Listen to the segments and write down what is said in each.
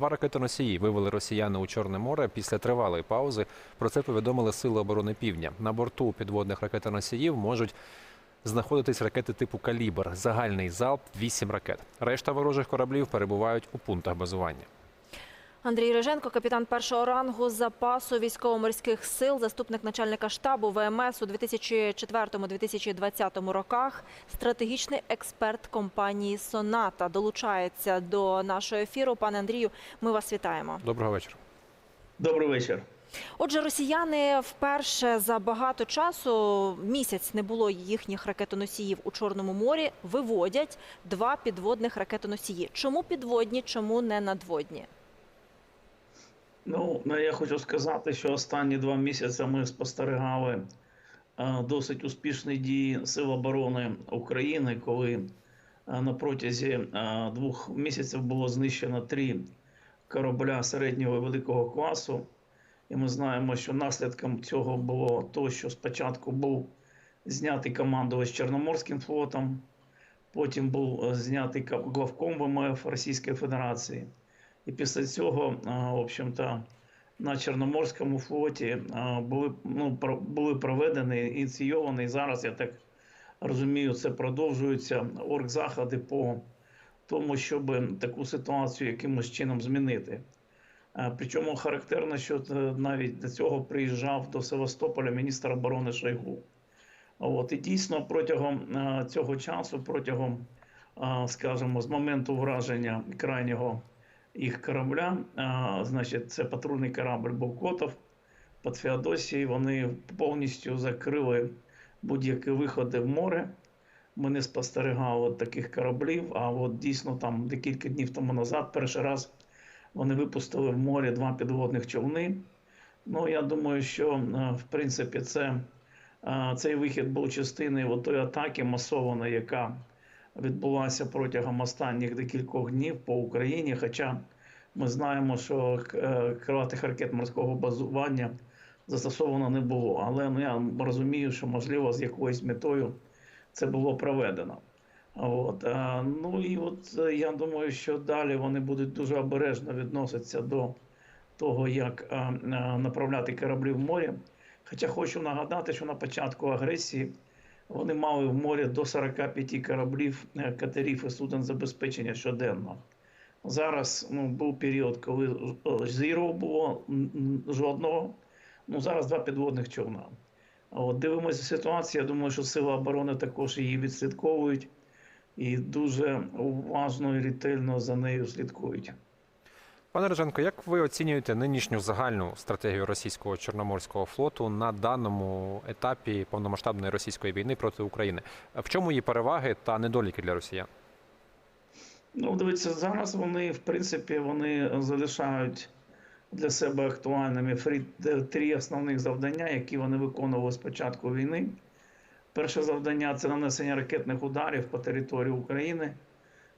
Два ракетоносії вивели росіяни у Чорне море після тривалої паузи. Про це повідомили Сили оборони Півдня. На борту підводних ракетоносіїв можуть знаходитись ракети типу Калібр. Загальний залп 8 ракет. Решта ворожих кораблів перебувають у пунктах базування. Андрій Риженко, капітан першого рангу запасу військово-морських сил, заступник начальника штабу ВМС у 2004-2020 роках, стратегічний експерт компанії Соната долучається до нашого ефіру. Пане Андрію, ми вас вітаємо. Доброго вечора. Добрий вечір. Отже, росіяни вперше за багато часу місяць не було їхніх ракетоносіїв у Чорному морі. Виводять два підводних ракетоносії. Чому підводні, чому не надводні? Ну, ну, я хочу сказати, що останні два місяці ми спостерігали е, досить успішні дії Сил оборони України, коли е, на протязі е, двох місяців було знищено три корабля середнього і великого класу. І ми знаємо, що наслідком цього було то, що спочатку був знятий командувач Чорноморським флотом, потім був знятий главком ВМФ Російської Федерації. І після цього, в общем-то, на Чорноморському флоті були, ну, були проведені, ініційовані, зараз, я так розумію, це продовжуються оргзаходи по тому, щоб таку ситуацію якимось чином змінити. Причому характерно, що е, навіть до цього приїжджав до Севастополя міністр оборони Шойгу. От, і дійсно протягом цього часу, протягом, скажімо, з моменту враження крайнього їх корабля, значить, це патрульний корабль Бовкотов під Феодосією. Вони повністю закрили будь-які виходи в море. Ми не спостерігали таких кораблів. А от дійсно там декілька днів тому назад, перший раз вони випустили в море два підводних човни. Ну, я думаю, що е, в принципі це, е, цей вихід був частиною тої атаки масованої, яка відбулася протягом останніх декількох днів по Україні. Хоча ми знаємо, що е, крилатих ракет морського базування застосовано не було. Але ну, я розумію, що можливо з якоюсь метою це було проведено. От, е, ну і от е, я думаю, що далі вони будуть дуже обережно відноситися до того, як направляти кораблі в море. Хоча хочу нагадати, що на початку агресії вони мали в морі до 45 кораблів, е, катерів і суден забезпечення щоденно. Зараз ну, був період, коли е, зіро було жодного. Ну зараз два підводних човна. От дивимося ситуацію. Я думаю, що сили оборони також її відслідковують і дуже уважно і ретельно за нею слідкують. Пане Реженко, як ви оцінюєте нинішню загальну стратегію російського чорноморського флоту на даному етапі повномасштабної російської війни проти України? В чому її переваги та недоліки для росіян? Ну, дивіться, зараз вони, в принципі, вони залишають для себе актуальними три основних завдання, які вони виконували з початку війни. Перше завдання це нанесення ракетних ударів по території України.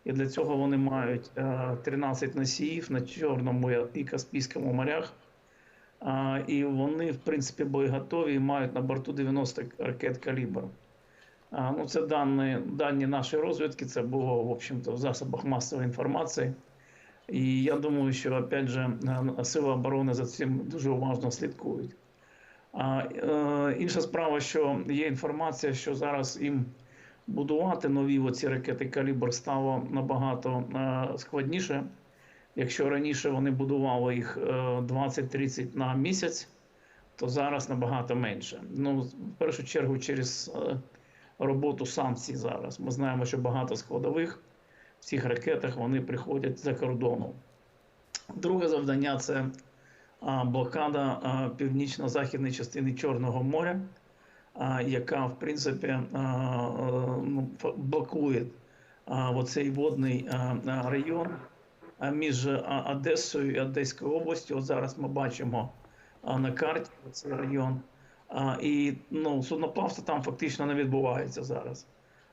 І для цього вони мають е, 13 носіїв на Чорному і Каспійському морях. І вони, в принципі, боєготові і мають на борту 90 ракет калібр. Ну, це дані, дані нашої розвідки, це було, в в засобах масової інформації. І я думаю, що опять же е, сили оборони за цим дуже уважно слідкують. А е, інша справа, що є інформація, що зараз їм будувати нові оці ракети калібр стало набагато е, складніше. Якщо раніше вони будували їх е, 20-30 на місяць, то зараз набагато менше. Ну, в першу чергу, через е, роботу санкцій зараз. Ми знаємо, що багато складових в цих ракетах вони приходять за кордону. Друге завдання це блокада північно-західної частини Чорного моря, яка в принципі ну, блокує оцей водний район між Одесою і Одеською областю. От зараз ми бачимо на карті цей район. І ну, судноплавство там фактично не відбувається зараз.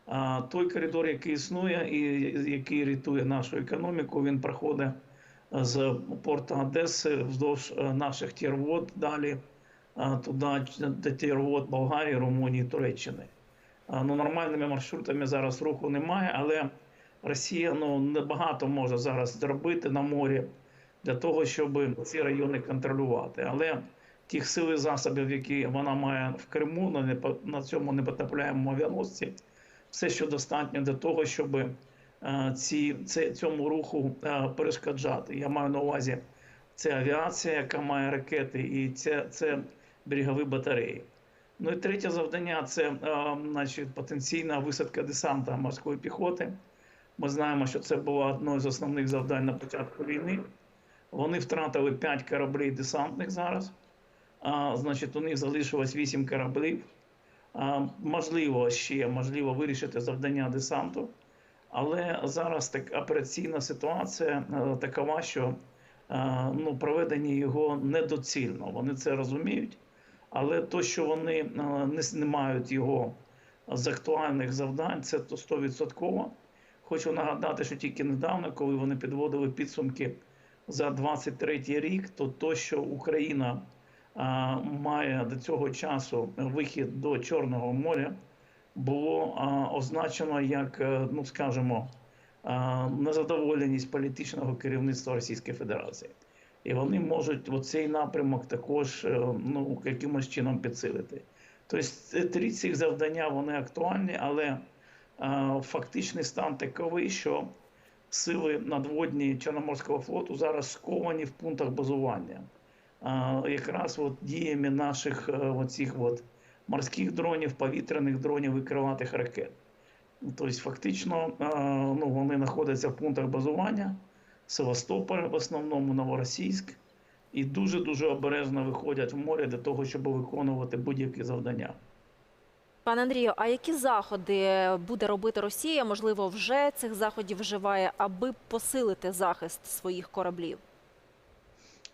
А той коридор, який існує і який рятує нашу економіку, він проходить з порту Одеси вздовж е, наших тірвод далі туди до тірвод Болгарії, Румунії, Туреччини. Ну, нормальними маршрутами зараз руху немає, але Росія ну, небагато може зараз зробити на морі для того, щоб ці райони контролювати. Але тих сил і засобів, які вона має в Криму, на, непо- на цьому непотопляємому авіаносці, все, що достатньо для того, щоб е, ці, це, цьому руху е, перешкоджати. Я маю на увазі це авіація, яка має ракети, і це, це берегові батареї. Ну і третє завдання це е, значить, потенційна висадка десанта морської піхоти. Ми знаємо, що це було одне з основних завдань на початку війни. Вони втратили 5 кораблів десантних зараз. А, значить, у них залишилось 8 кораблів. А, можливо, ще можливо вирішити завдання десанту. Але зараз так операційна ситуація е, такова, що е, ну, проведення його недоцільно. Вони це розуміють. Але то, що вони е, не знімають його з актуальних завдань, це то 100%. Хочу нагадати, що тільки недавно, коли вони підводили підсумки за 23 рік, то то, що Україна а, має до цього часу вихід до Чорного моря, було а, означено як, е, ну скажімо, а, незадоволеність політичного керівництва Російської Федерації. І вони можуть оцей напрямок також е, ну, якимось чином підсилити. Тобто три цих завдання вони актуальні, але е, фактичний стан таковий, що сили надводні Чорноморського флоту зараз сковані в пунктах базування. А, якраз от діями наших е, оцих от морських дронів, повітряних дронів і крилатих ракет. Тобто, фактично, е, ну, вони знаходяться в пунктах базування. Севастополь, в основному Новоросійськ, і дуже-дуже обережно виходять в море для того, щоб виконувати будь-які завдання. Пане Андрію, а які заходи буде робити Росія? Можливо, вже цих заходів вживає, аби посилити захист своїх кораблів?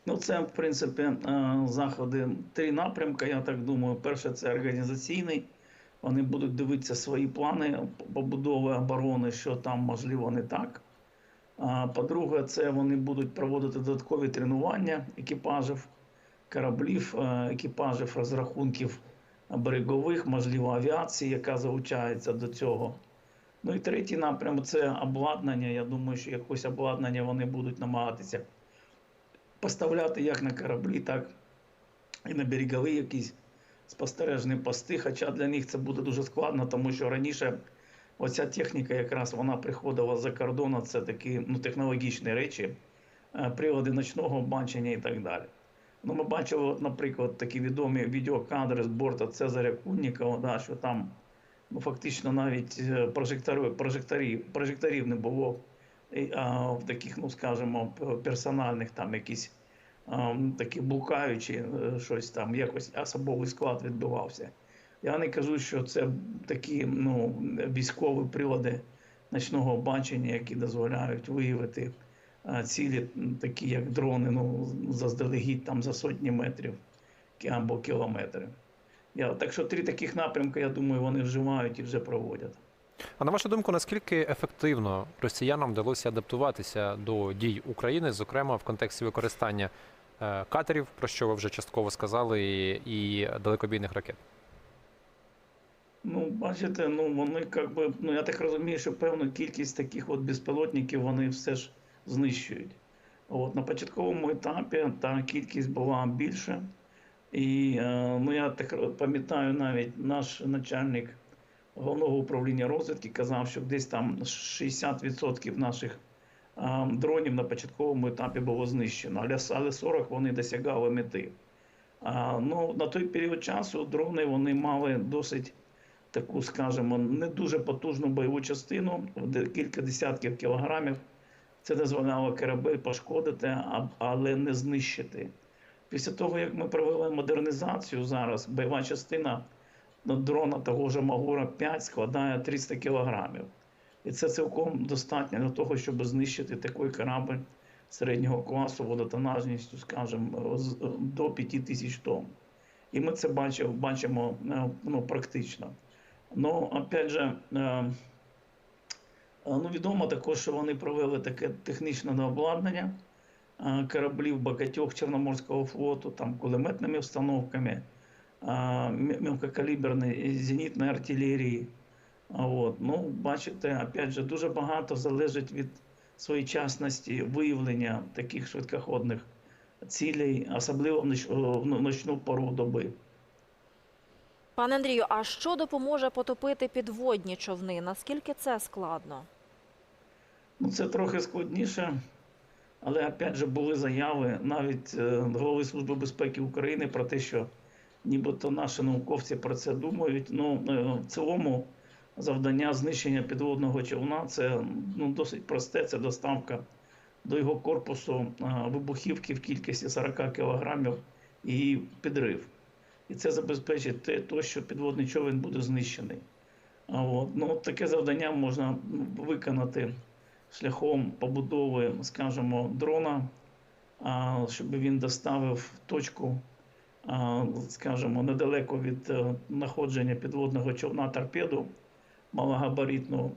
Ну, це, в принципі, е, заходи три напрямки. Я так думаю. Перше, це організаційний. Вони будуть дивитися свої плани побудови оборони, що там можливо не так. По-друге, це вони будуть проводити додаткові тренування екіпажів, кораблів, е, екіпажів розрахунків берегових, можливо, авіації, яка залучається до цього. Ну і третій напрям це обладнання. Я думаю, що якось обладнання вони будуть намагатися поставляти як на кораблі, так і на берегові якісь спостережні пости. Хоча для них це буде дуже складно, тому що раніше оця техніка якраз вона приходила з-за кордону, це такі ну, технологічні речі, е, прилади ночного бачення і так далі. Ну, ми бачили, наприклад, такі відомі відеокадри з борту Цезаря Куннікова, да, що там ну, фактично навіть прожекторів, прожекторів, прожекторів не було а, в таких, ну скажімо, персональних там якісь а, такі блукаючі е, щось там, якось особовий склад відбувався. Я не кажу, що це такі ну, військові прилади ночного бачення, які дозволяють виявити цілі, такі як дрони, ну, заздалегідь там за сотні метрів або кілометри. Я, так що три таких напрямки, я думаю, вони вживають і вже проводять. А на вашу думку, наскільки ефективно росіянам вдалося адаптуватися до дій України, зокрема в контексті використання е, катерів, про що ви вже частково сказали, і далекобійних ракет? Ну, бачите, ну вони як би, ну я так розумію, що певну кількість таких от безпілотників вони все ж знищують. От на початковому етапі та кількість була більша. І е, ну я так пам'ятаю, навіть наш начальник головного управління розвідки казав, що десь там 60% наших е, дронів на початковому етапі було знищено, але, але 40 вони досягали мети. А, ну, на той період часу дрони вони мали досить таку, скажімо, не дуже потужну бойову частину, кілька десятків кілограмів. Це дозволяло корабель пошкодити, але не знищити. Після того, як ми провели модернізацію зараз, бойова частина дрона того ж Магура 5 складає 300 кілограмів. І це цілком достатньо для того, щоб знищити такий корабль середнього класу водотонажністю, скажімо, до 5 тисяч тонн. І ми це бачимо, бачимо е, ну, практично. Ну, опять же, е, е, ну, відомо також, що вони провели таке технічне обладнання е, кораблів багатьох Чорноморського флоту, там кулеметними установками, мелкокаліберної зенітної артилерії. От. Ну, бачите, опять же, дуже багато залежить від своєчасності виявлення таких швидкоходних цілей, особливо в ночну пору доби. Пане Андрію, а що допоможе потопити підводні човни? Наскільки це складно? Ну, це трохи складніше, але опять же були заяви навіть е, Голови Служби безпеки України про те, що нібито наші науковці про це думають. Ну, е, в цілому завдання знищення підводного човна це ну, досить просте. Це доставка до його корпусу е, вибухівки в кількості 40 кілограмів і підрив. І це забезпечить те, то, що підводний човен буде знищений. От, ну, таке завдання можна виконати шляхом побудови, скажімо, дрона, щоб він доставив точку, скажімо, недалеко від е, знаходження підводного човна торпеду малогабаритну,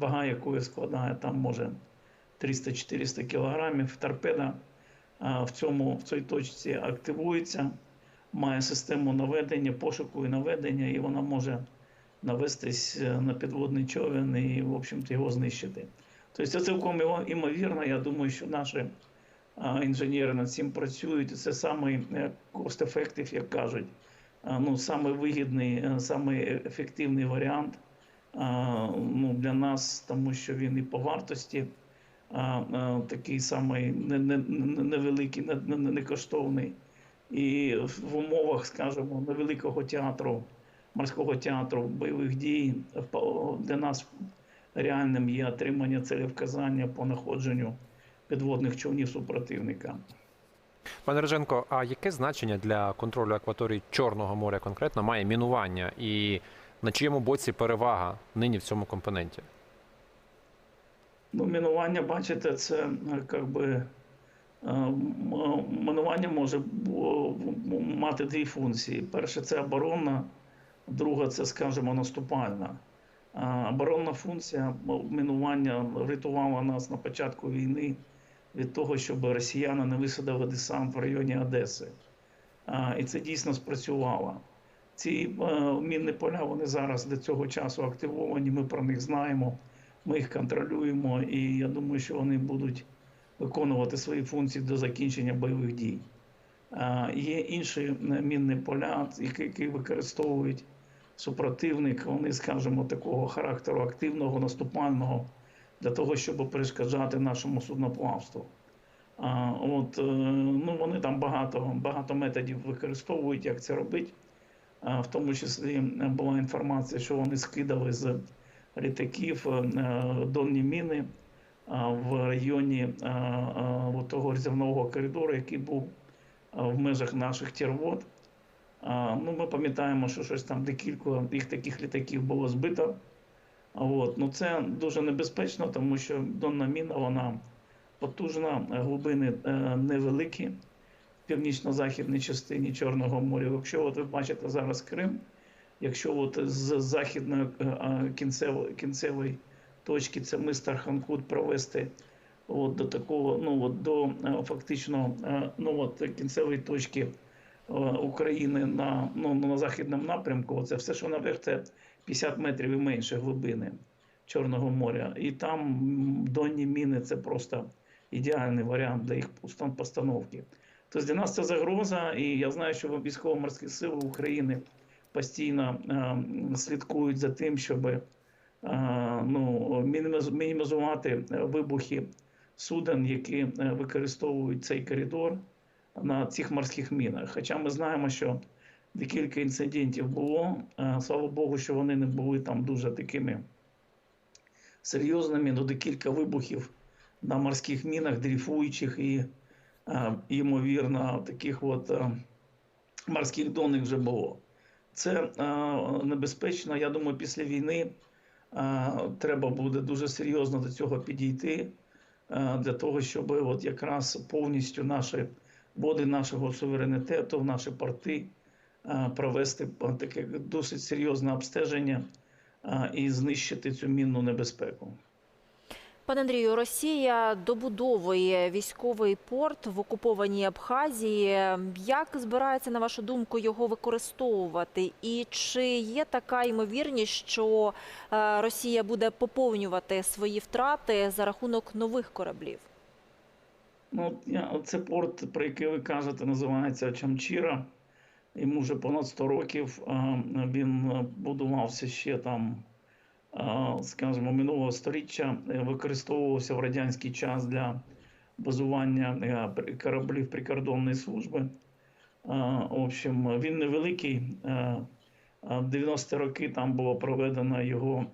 вага якої складає там може 300-400 кілограмів. Торпеда в, цьому, в цій точці активується, має систему наведення, пошуку і наведення, і вона може навестись е, на підводний човен і, в общем-то, його знищити. Тобто це цілком імовірно. Я думаю, що наші інженери над цим працюють. Це самий е, cost-effective, як кажуть. Ну, самий вигідний, е, самий ефективний варіант ну, для нас, тому що він і по вартості такий самий не- не- невеликий, не, не, не коштовний. І в умовах, скажімо, невеликого театру, морського театру бойових дій для нас реальним є отримання целевказання по знаходженню підводних човнів супротивника. Пане Реженко, а яке значення для контролю акваторії Чорного моря конкретно має мінування і на чиєму боці перевага нині в цьому компоненті? Ну, мінування, бачите, це е, е, м- мінування може мати дві функції. Перше це оборонна, друга це, скажімо, наступальна. Оборонна функція мінування рятувала нас на початку війни від того, щоб росіяни не висадили десант в районі Одеси. І це дійсно спрацювало. Ці е, мінні поля вони зараз до цього часу активовані. Ми про них знаємо. Ми їх контролюємо, і я думаю, що вони будуть виконувати свої функції до закінчення бойових дій. Є інші е, мінні поля, які, використовують супротивник, вони, скажімо, такого характеру активного, наступального, для того, щоб перешкоджати нашому судноплавству. От, е, ну, вони там багато, багато методів використовують, як це робити. В тому числі е, була інформація, що вони скидали з літаків е, донні міни в районі того резервного коридору, який був в межах наших тірвод. Ну, ми пам'ятаємо, що щось там декілька їх таких літаків було збито. От. Ну, це дуже небезпечно, тому що донна міна вона потужна, глибини е, невеликі в північно-західній частині Чорного моря. Якщо от ви бачите зараз Крим, якщо от з західної е, кінцевої, кінцевої точки, це мистер Ханкут провести от до такого, ну от до е, фактично е, ну от кінцевої точки е, України на, ну, на західному напрямку, це все, що наверх, це 50 метрів і менше глибини Чорного моря. І там донні міни це просто ідеальний варіант для їх постановки. Тобто для нас це загроза, і я знаю, що військово-морські сили України постійно е, слідкують за тим, щоб ну, мінімізувати е, вибухи суден, які е, використовують цей коридор на цих морських мінах. Хоча ми знаємо, що декілька інцидентів було. Е, Слава Богу, що вони не були там дуже такими серйозними, але декілька вибухів на морських мінах, дрейфуючих і, ймовірно, таких от морських донних вже було. Це небезпечно. Я думаю, після війни треба буде дуже серйозно до цього підійти для того, щоб от якраз повністю наші води нашого суверенітету, наші порти провести таке досить серйозне обстеження і знищити цю мінну небезпеку. Пане Андрію, Росія добудовує військовий порт в окупованій Абхазії. Як збирається, на вашу думку, його використовувати? І чи є така ймовірність, що е, Росія буде поповнювати свої втрати за рахунок нових кораблів? Ну, це порт, про який ви кажете, називається Чамчіра. Йому вже понад 100 років. Він е, будувався ще там, скажімо, минулого століття, Е, використовувався в радянський час для базування е, кораблів прикордонної служби. В общем, він невеликий. Е, В 90-ті роки там було проведено його,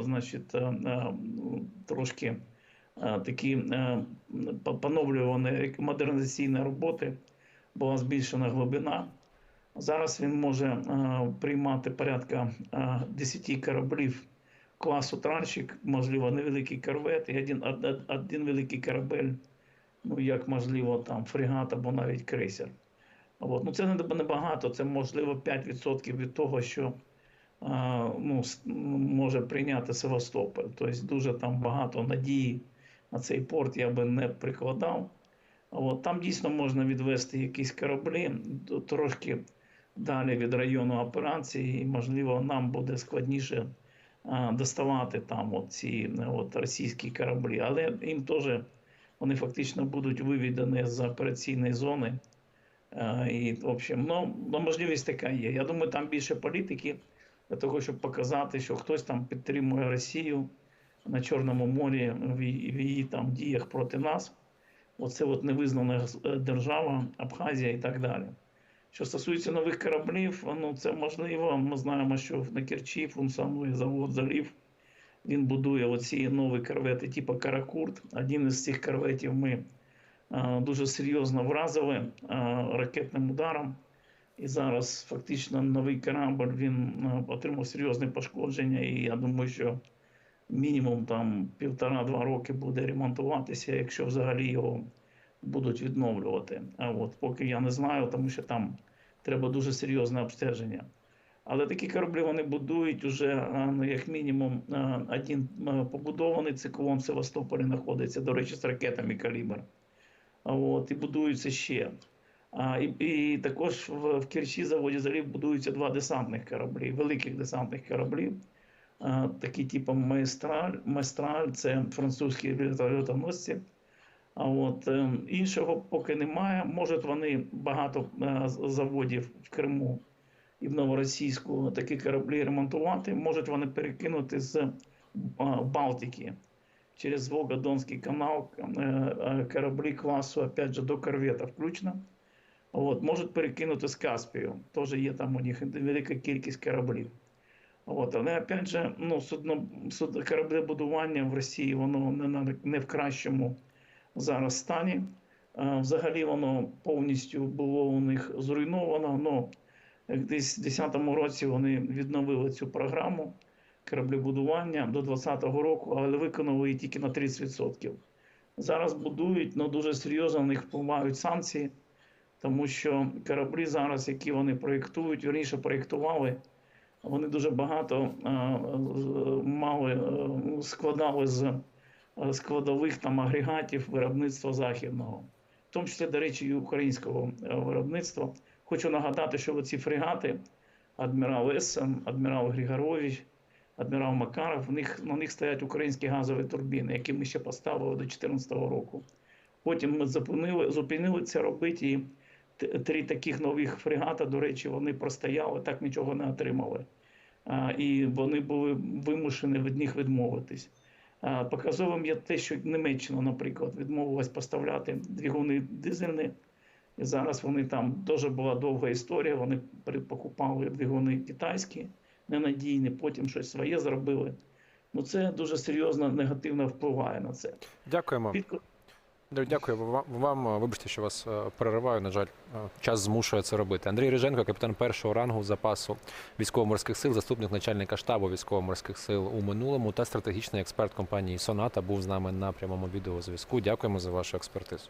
значить, трошки такі по- поновлювані модернізаційні роботи, була збільшена глибина. Зараз він може е, приймати порядка е, 10 кораблів класу тральщик, можливо, невеликий корвет і один, од- од- один великий корабель, ну як можливо, там фрегат або навіть крейсер. От. Ну, це небагато, це можливо 5% від того, що а, ну, може прийняти Севастополь. Тобто дуже там багато надії на цей порт я би не прикладав. От, там дійсно можна відвести якісь кораблі трошки далі від району операції, і можливо нам буде складніше доставати там ці е, російські кораблі. Але їм теж вони фактично будуть виведені з операційної зони. Е, І, в общем, ну, ну, можливість така є. Я думаю, там більше політики для того, щоб показати, що хтось там підтримує Росію на Чорному морі в її, там діях проти нас. Оце от невизнана е, держава, Абхазія і так далі. Що стосується нових кораблів, ну це можливо. Ми знаємо, що на Керчі функціонує завод залів. Він будує оці нові корвети, типу Каракурт. Один із цих корветів ми дуже серйозно вразили ракетним ударом. І зараз фактично новий корабль він отримав серйозне пошкодження. І я думаю, що мінімум там півтора-два роки буде ремонтуватися, якщо взагалі його будуть відновлювати. А от поки я не знаю, тому що там треба дуже серйозне обстеження. Але такі кораблі вони будують уже ну, як мінімум один побудований циклон в Севастополі знаходиться, до речі, з ракетами калібр. От, і будуються ще. А, і, і також в, в Керчі заводі залів будуються два десантних кораблі, великих десантних кораблів. А, такі типу Маестраль. Маестраль це французькі вертольотоносці. А от е, іншого поки немає. Може, вони багато е, заводів в Криму і в Новоросійську такі кораблі ремонтувати. Можуть вони перекинути з е, Балтики через Волго-Донський канал е, кораблі класу, опять же, до корвета включно. От, можуть перекинути з Каспію. Теж є там у них велика кількість кораблів. От, але опять же, ну, судно, суд, кораблебудування в Росії воно не, на- не в кращому зараз стані. Е, Взагалі воно повністю було у них зруйновано. Ну, десь в 2010 році вони відновили цю програму кораблебудування до 2020 року, але виконали її тільки на 30%. Зараз будують, але дуже серйозно на них впливають санкції, тому що кораблі зараз, які вони проєктують, вірніше проєктували, вони дуже багато е, мали, складали з складових там агрегатів виробництва західного, в тому числі, до речі, і українського е, виробництва. Хочу нагадати, що ці фрегати, адмірал Ессен, адмірал Григорович, адмірал Макаров, у них, на них стоять українські газові турбіни, які ми ще поставили до 2014 року. Потім ми зупинили, зупинили це робити. І три таких нових фрегата, до речі, вони простояли, так нічого не отримали. І вони були вимушені від них відмовитись. Показовим є те, що Німеччина, наприклад, відмовилась поставляти двигуни дизельні. І зараз вони там дуже була довга історія. Вони покупали двигуни китайські, ненадійні, потім щось своє зробили. Ну це дуже серйозно негативно впливає на це. Дякуємо. Дя- Дякую вам. вам. Вибачте, що вас е, перериваю. На жаль, е, час змушує це робити. Андрій Риженко, капітан першого рангу запасу військово-морських сил, заступник начальника штабу військово-морських сил у минулому та стратегічний експерт компанії Соната був з нами на прямому відеозв'язку. Дякуємо за вашу експертизу.